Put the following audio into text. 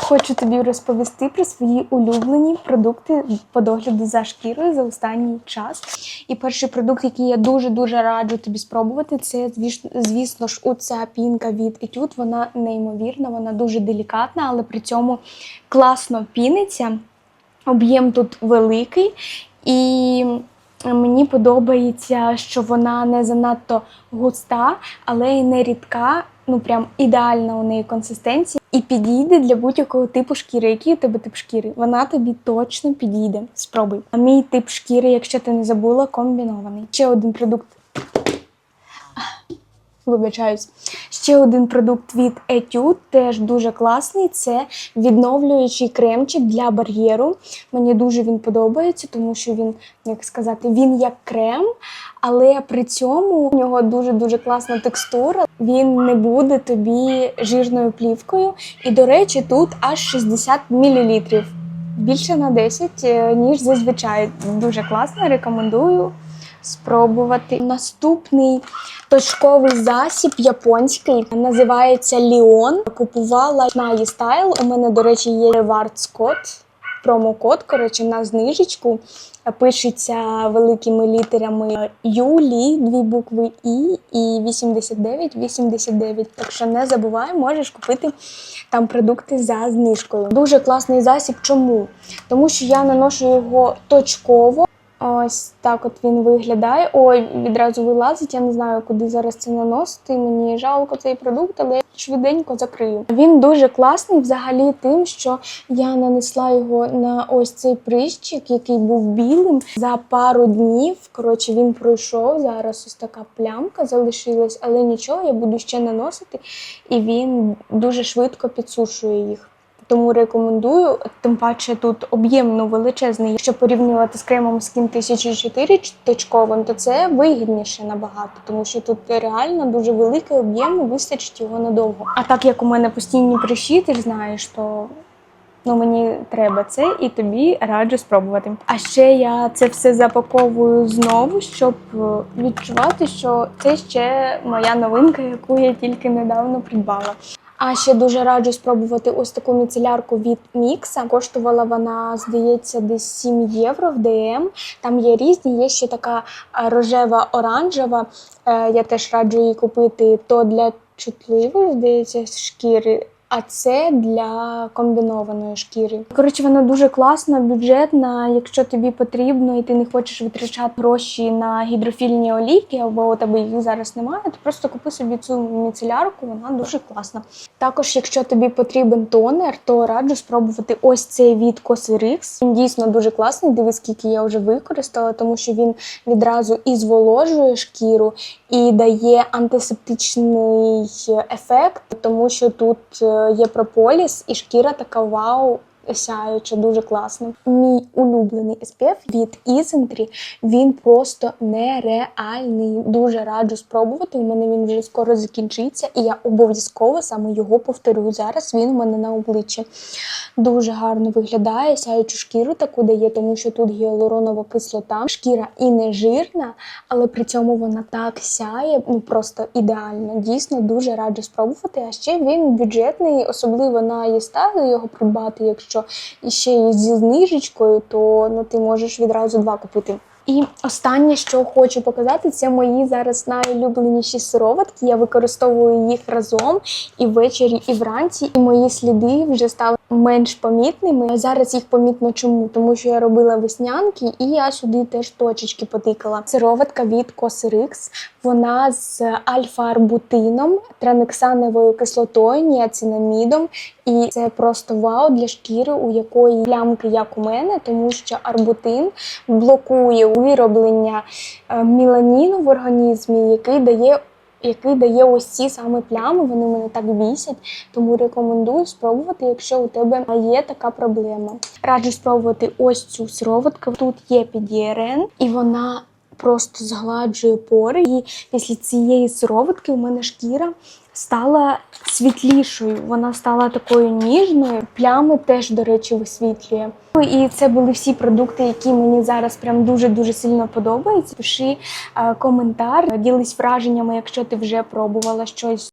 Хочу тобі розповісти про свої улюблені продукти по догляду за шкірою за останній час. І перший продукт, який я дуже-дуже раджу тобі спробувати, це, звіс- звісно ж, оця пінка від Etude. Вона неймовірна, вона дуже делікатна, але при цьому класно піниться. Об'єм тут великий. І мені подобається, що вона не занадто густа, але й не рідка. Ну прям ідеальна у неї консистенція і підійде для будь-якого типу шкіри. Який у тебе тип шкіри? Вона тобі точно підійде. Спробуй. А мій тип шкіри, якщо ти не забула, комбінований. Ще один продукт. Вибачаюсь. Ще один продукт від Etude, теж дуже класний. Це відновлюючий кремчик для бар'єру. Мені дуже він подобається, тому що він, як сказати, він як крем, але при цьому у нього дуже-дуже класна текстура. Він не буде тобі жирною плівкою. І, до речі, тут аж 60 мл. Більше на 10, е, ніж зазвичай. Дуже класно, рекомендую спробувати. Наступний точковий засіб японський називається Ліон. Купувала на eStyle. У мене, до речі, є код, промокод, коротше, на знижечку. Пишеться великими літерами Юлі, дві букви І і 89 89. Так що не забувай, можеш купити там продукти за знижкою. Дуже класний засіб. Чому? Тому що я наношу його точково. Ось так от він виглядає. Ой, відразу вилазить. Я не знаю, куди зараз це наносити. Мені жалко цей продукт, але я швиденько закрию. Він дуже класний взагалі тим, що я нанесла його на ось цей прищик, який був білим. За пару днів. Коротше, він пройшов. Зараз ось така плямка залишилась, але нічого, я буду ще наносити, і він дуже швидко підсушує їх. Тому рекомендую, тим паче тут об'ємно величезний. Якщо порівнювати з кремом Skin 1004 точковим, то це вигідніше набагато, тому що тут реально дуже великий об'єм вистачить його надовго. А так як у мене постійні прищі, ти ж знаєш, то ну мені треба це і тобі раджу спробувати. А ще я це все запаковую знову, щоб е, відчувати, що це ще моя новинка, яку я тільки недавно придбала. А ще дуже раджу спробувати ось таку міцелярку від Мікса. Коштувала вона, здається, десь 7 євро в ДМ. Там є різні, є ще така е, рожева оранжева. Е, Я теж раджу її купити то для чутливої, здається, шкіри. А це для комбінованої шкіри. Коротше, вона дуже класна, бюджетна. Якщо тобі потрібно і ти не хочеш витрачати гроші на гідрофільні олійки, або у тебе їх зараз немає, то просто купи собі цю міцелярку, вона дуже класна. Також, якщо тобі потрібен тонер, то раджу спробувати ось цей від Cosrx. Він дійсно дуже класний. Дивись, скільки я вже використала, тому що він відразу і зволожує шкіру, і дає антисептичний ефект, тому що тут е, є прополіс, і шкіра така вау. Сяюча, дуже класно. Мій улюблений SPF від Isentry, він просто нереальний. Дуже раджу спробувати. У мене він вже скоро закінчиться, і я обов'язково саме його повторю. Зараз він у мене на обличчі. Дуже гарно виглядає, сяючу шкіру таку дає, тому що тут гіалуронова кислота. Шкіра і не жирна, але при цьому вона так сяє, ну просто ідеально. Дійсно, дуже раджу спробувати. А ще він бюджетний, особливо на їстаю його придбати, якщо ще й зі знижечкою, то ну, ти можеш відразу два купити. І останнє, що хочу показати, це мої зараз найулюбленіші сироватки. Я використовую їх разом і ввечері, і вранці. І мої сліди вже стали менш помітними. Зараз їх помітно чому? Тому що я робила веснянки, і я сюди теж точечки потикала. Сироватка від Cosrx. Вона з альфа-арбутином, транексановою кислотою, ніацинамідом. І це просто вау для шкіри, у якої плямки, як у мене, тому що арбутин блокує вироблення е, меланіну в організмі, який дає. Який дає ось ці саме плями, вони мене так бісять, тому рекомендую спробувати, якщо у тебе є така проблема. Раджу спробувати ось цю сироватку. Тут є підіарен, і вона просто згладжує пори. І після цієї сироватки у мене шкіра стала світлішою. Вона стала такою ніжною. Плями теж, до речі, висвітлює. І це були всі продукти, які мені зараз прям дуже дуже сильно подобаються. Пиши е, коментар, ділись враженнями, якщо ти вже пробувала щось